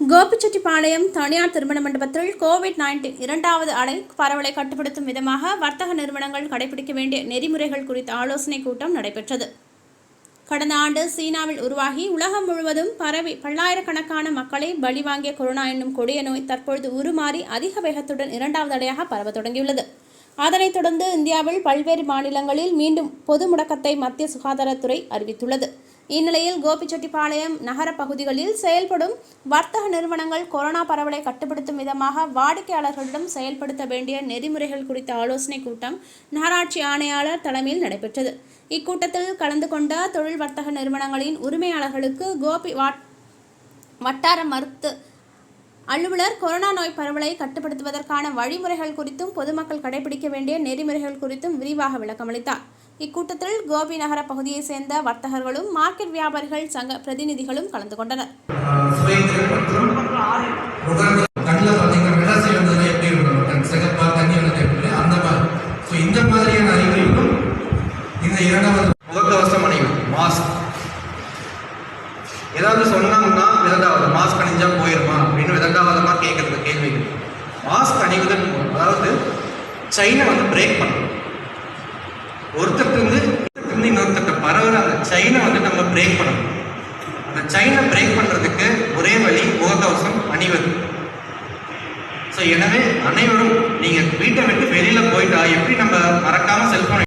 கோபிச்செட்டிப்பாளையம் தனியார் திருமண மண்டபத்தில் கோவிட் நைன்டீன் இரண்டாவது அலை பரவலை கட்டுப்படுத்தும் விதமாக வர்த்தக நிறுவனங்கள் கடைபிடிக்க வேண்டிய நெறிமுறைகள் குறித்த ஆலோசனைக் கூட்டம் நடைபெற்றது. கடந்த ஆண்டு சீனாவில் உருவாகி உலகம் முழுவதும் பரவி பல்லாயிரக்கணக்கான மக்களை பலி வாங்கிய கொரோனா என்னும் கொடிய நோய் தற்பொழுது உருமாறி அதிக வேகத்துடன் இரண்டாவது அலையாக பரவ தொடங்கியுள்ளது. அதனைத் தொடர்ந்து இந்தியாவில் பல்வேறு மாநிலங்களில் மீண்டும் பொது முடக்கத்தை மத்திய சுகாதாரத்துறை அறிவித்துள்ளது. இந்நிலையில் கோபிச்செட்டிப்பாளையம் நகர பகுதிகளில் செயல்படும் வர்த்தக நிறுவனங்கள் கொரோனா பரவலை கட்டுப்படுத்தும் விதமாக வாடிக்கையாளர்களிடம் செயல்படுத்த வேண்டிய நெறிமுறைகள் குறித்த ஆலோசனைக் கூட்டம் நகராட்சி ஆணையாளர் தலைமையில் நடைபெற்றது. இக்கூட்டத்தில் கலந்து கொண்ட தொழில் வர்த்தக நிறுவனங்களின் உரிமையாளர்களுக்கு கோபி வட்டார மருத்து அலுவலர் கொரோனா நோய் பரவலை கட்டுப்படுத்துவதற்கான வழிமுறைகள் குறித்தும் பொதுமக்கள் கடைபிடிக்க வேண்டிய நெறிமுறைகள் குறித்தும் விரிவாக விளக்கமளித்தார். இக்கூட்டத்தில் கோபி நகர பகுதியைச் சேர்ந்த வர்த்தகர்களும் மார்க்கெட் வியாபாரிகள் சங்க பிரதிநிதிகளும் கலந்து கொண்டனர். இந்த மாதிரியான அறிகுறிகளும் இந்த இரண்டாவது முகக்கவசம் அணியும் மாஸ்க் ஏதாவது சொன்னோம்னா விதண்டாவது மாஸ்க் அணிஞ்சா போயிருமா? அப்படின்னு விதண்டாவதமா கேட்கறது கேள்விகள் மாஸ்க் அணிவதன் மூலம் அதாவது சைனை வந்து பிரேக் பண்ணும் ஒருத்தர் பரவுற சைனை வந்து நம்ம பிரேக் பண்ணணும். அந்த சைனை பிரேக் பண்ணுறதுக்கு ஒரே வழி முகக்கவசம் அணிவது. ஸோ எனவே அனைவரும் நீங்கள் வீட்டை விட்டு வெளியில் போயிட்டா எப்படி நம்ம மறக்காமல் செல்ஃபோன்